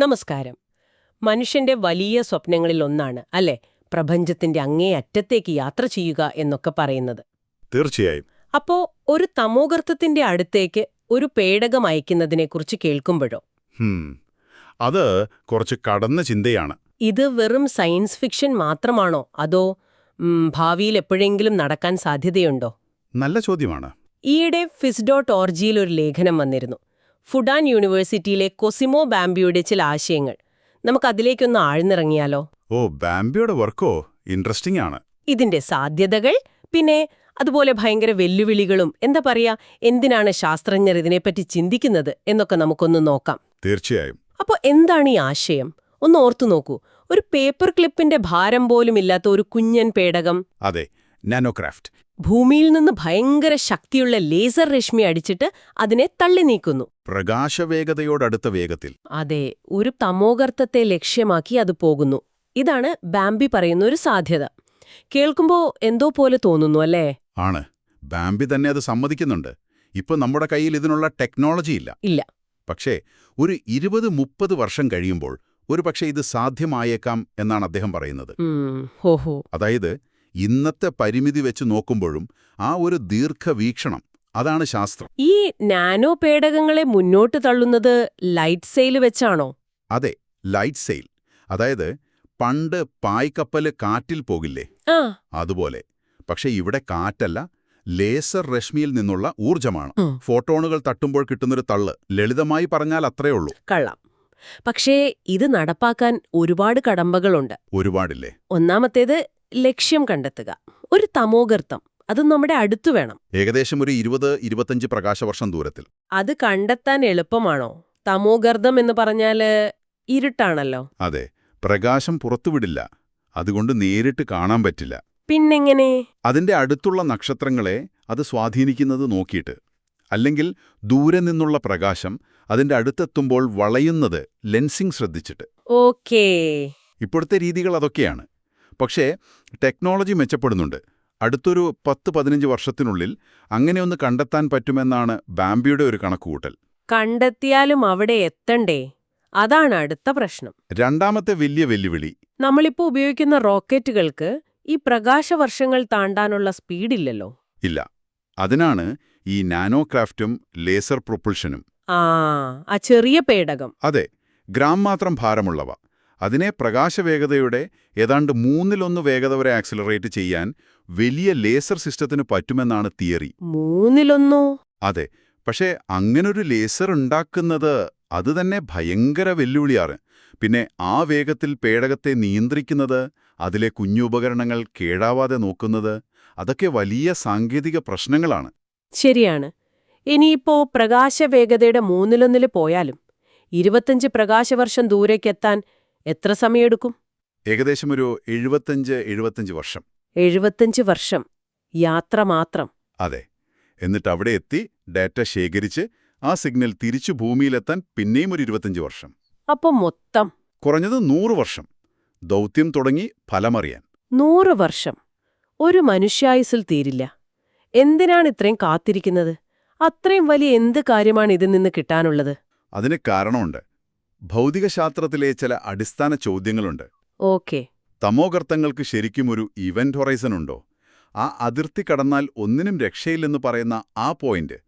നമസ്കാരം. മനുഷ്യന്റെ വലിയ സ്വപ്നങ്ങളിൽ ഒന്നാണ് അല്ലെ? പ്രപഞ്ചത്തിന്റെ അങ്ങേ അറ്റത്തേക്ക് യാത്ര ചെയ്യുക എന്നൊക്കെ പറയുന്നത്. തീർച്ചയായും. അപ്പോ ഒരു തമോഗർത്തത്തിന്റെ അടുത്തേക്ക് ഒരു പേടകം അയക്കുന്നതിനെക്കുറിച്ച് കേൾക്കുമ്പോഴോ? അത് കുറച്ച് കടന്ന ചിന്തയാണ്. ഇത് വെറും സയൻസ് ഫിക്ഷൻ മാത്രമാണോ? അതോ ഭാവിയിൽ എപ്പോഴെങ്കിലും നടക്കാൻ സാധ്യതയുണ്ടോ? നല്ല ചോദ്യമാണ്. ഈയിടെ ഫിസ് ഡോട്ട് ഓർജിയിൽ ഒരു ലേഖനം വന്നിരുന്നു. ഫുഡാൻ യൂണിവേഴ്സിറ്റിയിലെ കൊസിമോ ബാംബിയുടെ ചില ആശയങ്ങൾ. നമുക്കതിലേക്കൊന്ന് ആഴ്ന്നിറങ്ങിയാലോ? ഓ ബാംബിയുടെ വർക്കോ? ഇൻട്രസ്റ്റിംഗ് ആണ് ഇതിന്റെ സാധ്യതകൾ പിന്നെ അതുപോലെ ഭയങ്കര വെല്ലുവിളികളും എന്താ പറയാ എന്തിനാണ് ശാസ്ത്രജ്ഞർ ഇതിനെപ്പറ്റി ചിന്തിക്കുന്നത് എന്നൊക്കെ നമുക്കൊന്ന് നോക്കാം. തീർച്ചയായും. അപ്പോൾ എന്താണ് ഈ ആശയം? ഒന്ന് ഓർത്തു നോക്കൂ. ഒരു പേപ്പർ ക്ലിപ്പിന്റെ ഭാരം പോലും ഇല്ലാത്ത ഒരു കുഞ്ഞൻ പേടകം. അതെ നാനോക്രാഫ്റ്റ്. ഭൂമിയിൽ നിന്ന് ഭയങ്കര ശക്തിയുള്ള ലേസർ രശ്മി അടിച്ചിട്ട് അതിനെ തള്ളി നീക്കുന്നു. പ്രകാശവേഗതയോടടുത്ത വേഗത്തിൽ. അതെ ഒരു തമോഗർത്തത്തെ ലക്ഷ്യമാക്കി അത് പോകുന്നു. ഇതാണ് ബാംബി പറയുന്ന ഒരു സാധ്യത. കേൾക്കുമ്പോ എന്തോ പോലെ തോന്നുന്നു അല്ലേ? ആണ്. ബാംബി തന്നെ അത് സമ്മതിക്കുന്നുണ്ട്. ഇപ്പൊ നമ്മുടെ കയ്യിൽ ഇതിനുള്ള ടെക്നോളജി ഇല്ല. ഇല്ല. പക്ഷേ ഒരു ഇരുപത് മുപ്പത് വർഷം കഴിയുമ്പോൾ ഒരു പക്ഷേ ഇത് സാധ്യമായേക്കാം എന്നാണ് അദ്ദേഹം പറയുന്നത്. അതായത് ഇന്നത്തെ പരിമിതി വെച്ച് നോക്കുമ്പോഴും ആ ഒരു ദീർഘവീക്ഷണം അതാണ് ശാസ്ത്രം. ഈ നാനോ പേടകങ്ങളെ മുന്നോട്ട് തള്ളുന്നത് ലൈറ്റ് സെയിൽ വെച്ചാണോ? അതെ ലൈറ്റ് സെയിൽ. അതായത് പണ്ട് പായ്ക്കപ്പൽ കാറ്റിൽ പോകില്ലേ? അതുപോലെ. പക്ഷെ ഇവിടെ കാറ്റല്ല ലേസർ രശ്മിയിൽ നിന്നുള്ള ഊർജമാണ് ഫോട്ടോണുകൾ തട്ടുമ്പോൾ കിട്ടുന്നൊരു തള്ള്. ലളിതമായി പറഞ്ഞാൽ അത്രേ ഉള്ളൂ. കള്ളം. പക്ഷേ ഇത് നടപ്പാക്കാൻ ഒരുപാട് കടമ്പകളുണ്ട്. ഒരുപാടില്ലേ? ഒന്നാമത്തേത് ലക്ഷ്യം കണ്ടെത്തുക. ഒരു തമോഗർത്തം. അത് നമ്മുടെ അടുത്തു വേണം. ഏകദേശം ഒരു ഇരുപത് ഇരുപത്തഞ്ച് പ്രകാശവർഷം ദൂരത്തിൽ. അത് കണ്ടെത്താൻ എളുപ്പമാണോ? തമോഗർത്തം എന്ന് പറഞ്ഞാൽ ഇരുട്ടാണല്ലോ. അതെ. പ്രകാശം പുറത്തുവിടില്ല. അതുകൊണ്ട് നേരിട്ട് കാണാൻ പറ്റില്ല. പിന്നെങ്ങനെ? അതിന്റെ അടുത്തുള്ള നക്ഷത്രങ്ങളെ അത് സ്വാധീനിക്കുന്നത് നോക്കിയിട്ട്. അല്ലെങ്കിൽ ദൂരെ നിന്നുള്ള പ്രകാശം അതിന്റെ അടുത്തെത്തുമ്പോൾ വളയുന്നത് ലെൻസിംഗ് ശ്രദ്ധിച്ചിട്ട്. ഓക്കേ. ഇപ്പോഴത്തെ രീതികൾ അതൊക്കെയാണ്. പക്ഷേ ടെക്നോളജി മെച്ചപ്പെടുന്നുണ്ട്. അടുത്തൊരു പത്ത് പതിനഞ്ച് വർഷത്തിനുള്ളിൽ അങ്ങനെയൊന്ന് കണ്ടെത്താൻ പറ്റുമെന്നാണ് ബാംബിയുടെ ഒരു കണക്കുകൂട്ടൽ. കണ്ടെത്തിയാലും അവിടെ എത്തണ്ടേ? അതാണ് അടുത്ത പ്രശ്നം. രണ്ടാമത്തെ വലിയ വെല്ലുവിളി. നമ്മളിപ്പോ ഉപയോഗിക്കുന്ന റോക്കറ്റുകൾക്ക് ഈ പ്രകാശവർഷങ്ങൾ താണ്ടാനുള്ള സ്പീഡില്ലല്ലോ. ഇല്ല. അതിനാണ് ഈ നാനോക്രാഫ്റ്റും ലേസർ പ്രൊപ്പൾഷനും ആ ആ ചെറിയ പേടകം. അതെ ഗ്രാം മാത്രം ഭാരമുള്ളവ. അതിനെ പ്രകാശവേഗതയുടെ ഏതാണ്ട് മൂന്നിലൊന്ന് വേഗത വരെ ആക്സിലറേറ്റ് ചെയ്യാൻ വലിയ ലേസർ സിസ്റ്റത്തിന് പറ്റുമെന്നാണ് തിയറി മൂന്നിലൊന്നോ? അതെ പക്ഷേ അങ്ങനൊരു ലേസർ ഉണ്ടാക്കുന്നത് അത് തന്നെ ഭയങ്കര വെല്ലുവിളിയാണ്. പിന്നെ ആ വേഗത്തിൽ പേടകത്തെ നിയന്ത്രിക്കുന്നത് അതിലെ കുഞ്ഞു ഉപകരണങ്ങൾ കേടാവാതെ നോക്കുന്നത് അതൊക്കെ വലിയ സാങ്കേതിക പ്രശ്നങ്ങളാണ്. ശരിയാണ്. ഇനിയിപ്പോ പ്രകാശവേഗതയുടെ മൂന്നിലൊന്നിൽ പോയാലും ഇരുപത്തഞ്ച് പ്രകാശവർഷം ദൂരേക്കെത്താൻ എത്ര സമയമെടുക്കും? ഏകദേശം ഒരു എഴുപത്തഞ്ച് എഴുപത്തഞ്ച് വർഷം. എഴുപത്തഞ്ച് വർഷം. യാത്ര മാത്രം. അതെ. എന്നിട്ട് അവിടെ എത്തി ഡാറ്റ ശേഖരിച്ച് ആ സിഗ്നൽ തിരിച്ചു ഭൂമിയിലെത്താൻ പിന്നെയും ഒരു ഇരുപത്തഞ്ച് വർഷം. അപ്പൊ മൊത്തം. കുറഞ്ഞത് നൂറ് വർഷം. ദൗത്യം തുടങ്ങി ഫലമറിയാൻ. നൂറ് വർഷം. ഒരു മനുഷ്യായുസിൽ തീരില്ല. എന്തിനാണ് ഇത്രയും കാത്തിരിക്കുന്നത്? അത്രയും വലിയ എന്ത് കാര്യമാണ് ഇതിൽ നിന്ന് കിട്ടാനുള്ളത്? അതിന് കാരണമുണ്ട്. ഭൗതികശാസ്ത്രത്തിലെ ചില അടിസ്ഥാന ചോദ്യങ്ങളുണ്ട്. ഓക്കെ. തമോഗർത്തങ്ങൾക്ക് ശരിക്കും ഒരു ഇവന്റ് ഹൊറൈസൺ ഉണ്ടോ? ആ അതിർത്തി കടന്നാൽ ഒന്നിനും രക്ഷയില്ലെന്ന് പറയുന്ന ആ പോയിന്റ്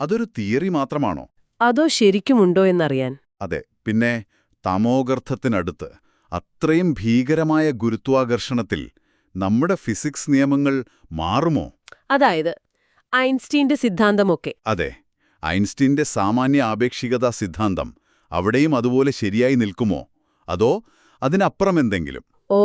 അതൊരു തിയറി മാത്രമാണോ? അതോ ശരിക്കുമുണ്ടോ എന്നറിയാൻ? അതെ പിന്നെ തമോഗർത്ഥത്തിനടുത്ത് അത്രയും ഭീകരമായ ഗുരുത്വാകർഷണത്തിൽ നമ്മുടെ ഫിസിക്സ് നിയമങ്ങൾ മാറുമോ? അതായത് ഐൻസ്റ്റീന്റെ സിദ്ധാന്തമൊക്കെ. അതെ ഐൻസ്റ്റീന്റെ സാമാന്യ ആപേക്ഷികതാ സിദ്ധാന്തം അവിടെയും അതുപോലെ ശരിയായി നിൽക്കുമോ? അതോ അതിനപ്പുറം എന്തെങ്കിലും? ഓ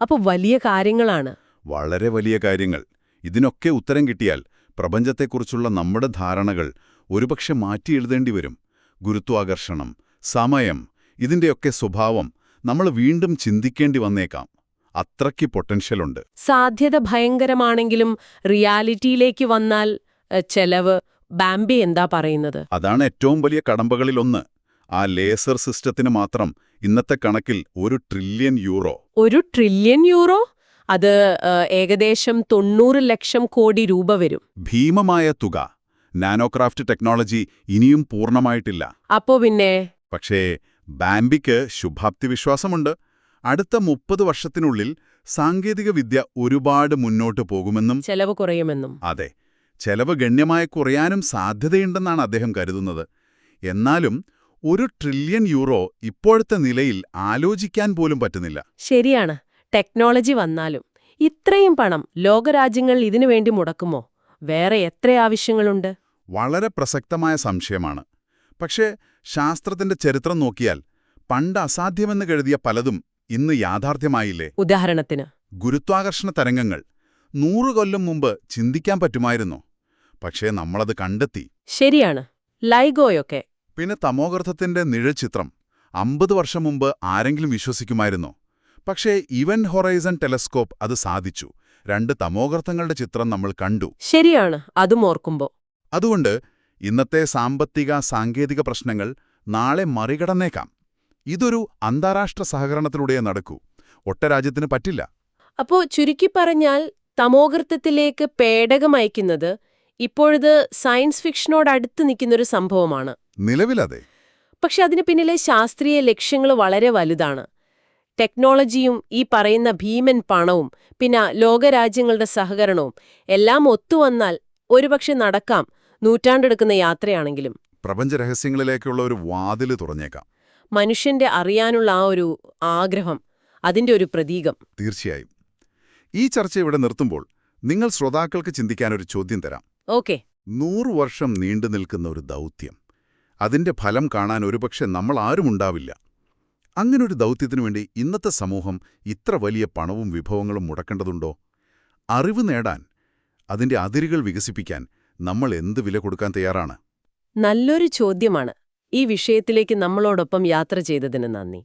അപ്പൊ വലിയ കാര്യങ്ങളാണ്. വളരെ വലിയ കാര്യങ്ങൾ. ഇതിനൊക്കെ ഉത്തരം കിട്ടിയാൽ പ്രപഞ്ചത്തെക്കുറിച്ചുള്ള നമ്മുടെ ധാരണകൾ ഒരുപക്ഷെ മാറ്റി എഴുതേണ്ടി വരും. ഗുരുത്വാകർഷണം സമയം ഇതിന്റെയൊക്കെ സ്വഭാവം നമ്മൾ വീണ്ടും ചിന്തിക്കേണ്ടി വന്നേക്കാം. അത്രയ്ക്ക് പൊട്ടൻഷ്യലുണ്ട് സാധ്യത ഭയങ്കരമാണെങ്കിലും റിയാലിറ്റിയിലേക്ക് വന്നാൽ ചെലവ് ബാംബി എന്താ പറയുന്നത്? അതാണ് ഏറ്റവും വലിയ കടമ്പകളിലൊന്ന് ആ ലേസർ സിസ്റ്റത്തിന് മാത്രം ഇന്നത്തെ കണക്കിൽ ഒരു ട്രില്യൺ യൂറോ. ഒരു ട്രില്യൺ യൂറോ? അത് ഏകദേശം തൊണ്ണൂറ് ലക്ഷം കോടി രൂപ വരും. ഭീമമായ തുക. നാനോക്രാഫ്റ്റ് ടെക്നോളജി ഇനിയും പൂർണമായിട്ടില്ല. അപ്പോ പിന്നെ? പക്ഷേ ബാംബിക്ക് ശുഭാപ്തി വിശ്വാസമുണ്ട്. അടുത്ത മുപ്പത് വർഷത്തിനുള്ളിൽ സാങ്കേതിക വിദ്യ ഒരുപാട് മുന്നോട്ട് പോകുമെന്നും ചെലവ് കുറയുമെന്നും. അതെ ചെലവ് ഗണ്യമായി കുറയാനും സാധ്യതയുണ്ടെന്നാണ് അദ്ദേഹം കരുതുന്നത്. എന്നാലും ഒരു ട്രില്യൺ യൂറോ ഇപ്പോഴത്തെ നിലയിൽ ആലോചിക്കാൻ പോലും പറ്റുന്നില്ല. ശരിയാണ്. ടെക്നോളജി വന്നാലും ഇത്രയും പണം ലോകരാജ്യങ്ങൾ ഇതിനുവേണ്ടി മുടക്കുമോ? വേറെ എത്ര ആവശ്യങ്ങളുണ്ട്? വളരെ പ്രസക്തമായ സംശയമാണ്. പക്ഷേ ശാസ്ത്രത്തിന്റെ ചരിത്രം നോക്കിയാൽ പണ്ട് അസാധ്യമെന്ന് കരുതിയ പലതും ഇന്ന് യാഥാർത്ഥ്യമായില്ലേ? ഉദാഹരണത്തിന്. ഗുരുത്വാകർഷണ തരംഗങ്ങൾ നൂറു കൊല്ലം മുമ്പ് ചിന്തിക്കാൻ പറ്റുമായിരുന്നോ. പക്ഷേ നമ്മളത് കണ്ടെത്തി. ശരിയാണ്. ലൈഗോയൊക്കെ പിന്നെ നിഴൽ നിഴൽചിത്രം. അമ്പത് വർഷം മുമ്പ് ആരെങ്കിലും വിശ്വസിക്കുമായിരുന്നോ. പക്ഷേ ഇവൻ ഹൊറൈസൺ ടെലസ്കോപ്പ് അത് സാധിച്ചു. രണ്ട് തമോഗർത്ഥങ്ങളുടെ ചിത്രം നമ്മൾ കണ്ടു. ശരിയാണ് അതും ഓർക്കുമ്പോൾ അതുകൊണ്ട് ഇന്നത്തെ സാമ്പത്തിക സാങ്കേതിക പ്രശ്നങ്ങൾ നാളെ മറികടന്നേക്കാം. ഇതൊരു അന്താരാഷ്ട്ര സഹകരണത്തിലൂടെ നടക്കൂ. ഒറ്റ രാജ്യത്തിന് പറ്റില്ല. അപ്പോ ചുരുക്കി പറഞ്ഞാൽ തമോഗർത്തത്തിലേക്ക് പേടകമയക്കുന്നത് ഇപ്പോഴത് സയൻസ് ഫിക്ഷനോടടുത്ത് നിൽക്കുന്നൊരു സംഭവമാണ്. നിലവിലതെ? പക്ഷെ അതിന് പിന്നിലെ ശാസ്ത്രീയ ലക്ഷ്യങ്ങൾ വളരെ വലുതാണ്. ടെക്നോളജിയും ഈ പറയുന്ന ഭീമൻ പണവും പിന്നെ ലോകരാജ്യങ്ങളുടെ സഹകരണവും എല്ലാം ഒത്തുവന്നാൽ ഒരുപക്ഷെ നടക്കാം നൂറ്റാണ്ടെടുക്കുന്ന യാത്രയാണെങ്കിലും. പ്രപഞ്ച രഹസ്യങ്ങളിലേക്കുള്ള ഒരു വാതിൽ തുറന്നേക്കാം. മനുഷ്യന്റെ അറിയാനുള്ള ആ ഒരു ആഗ്രഹം അതിന്റെ ഒരു പ്രതീകം. തീർച്ചയായും. ഈ ചർച്ച ഇവിടെ നിർത്തുമ്പോൾ നിങ്ങൾ ശ്രോതാക്കൾക്ക് ചിന്തിക്കാൻ ഒരു ചോദ്യം തരാം. ഓക്കെ. നൂറു വർഷം നീണ്ടു നിൽക്കുന്ന ഒരു ദൗത്യം. അതിന്റെ ഫലം കാണാൻ ഒരുപക്ഷെ നമ്മൾ ആരുമുണ്ടാവില്ല അങ്ങനൊരു ദൗത്യത്തിനു വേണ്ടി ഇന്നത്തെ സമൂഹം ഇത്ര വലിയ പണവും വിഭവങ്ങളും മുടക്കേണ്ടതുണ്ടോ? അറിവ് നേടാൻ അതിന്റെ അതിരുകൾ വികസിപ്പിക്കാൻ നമ്മൾ എന്ത് വില കൊടുക്കാൻ തയ്യാറാണ്? നല്ലൊരു ചോദ്യമാണ്. ഈ വിഷയത്തിലേക്ക് നമ്മളോടൊപ്പം യാത്ര ചെയ്തതിന് നന്ദി.